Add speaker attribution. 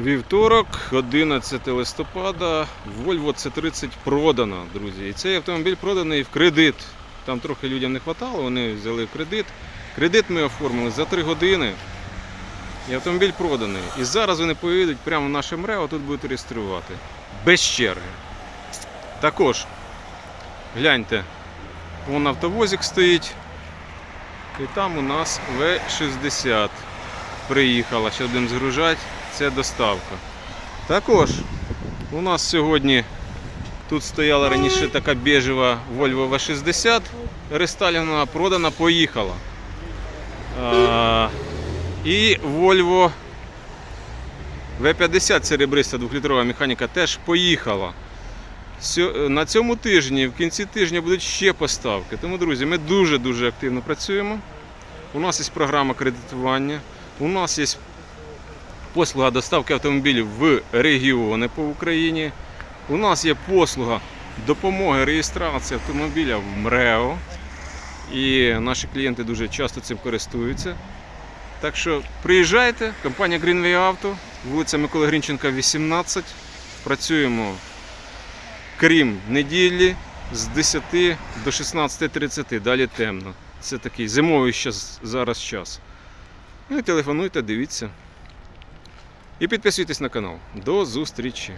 Speaker 1: Вівторок, 11 листопада, Volvo C30 продано, друзі. І цей автомобіль проданий в кредит. Там трохи людям не вистачало, вони взяли кредит. Кредит ми оформили за 3 години. І автомобіль проданий. І зараз вони поїдуть прямо в наше МРЕО, тут будуть реєструвати. Без черги. Також, гляньте, вон автовозик стоїть. І там у нас В60 приїхала. Зараз будемо згружати. Це доставка. Також у нас сьогодні тут стояла раніше така біжева Volvo V60 рестайлінгова, продана, поїхала. А, і Volvo V50 серебриста 2-літрова механіка теж поїхала. На цьому тижні, в кінці тижня будуть ще поставки. Тому, друзі, ми дуже-дуже активно працюємо. У нас є програма кредитування, у нас є послуга доставки автомобілів в регіони по Україні. У нас є послуга допомоги реєстрації автомобіля в МРЕО. І наші клієнти дуже часто цим користуються. Так що приїжджайте, компанія Greenway Auto, вулиця Миколи Грінченка, 18. Працюємо крім неділі з 10 до 16.30, далі темно. Це такий зимовий зараз час. Ну і телефонуйте, дивіться. І підписуйтесь на канал. До зустрічі!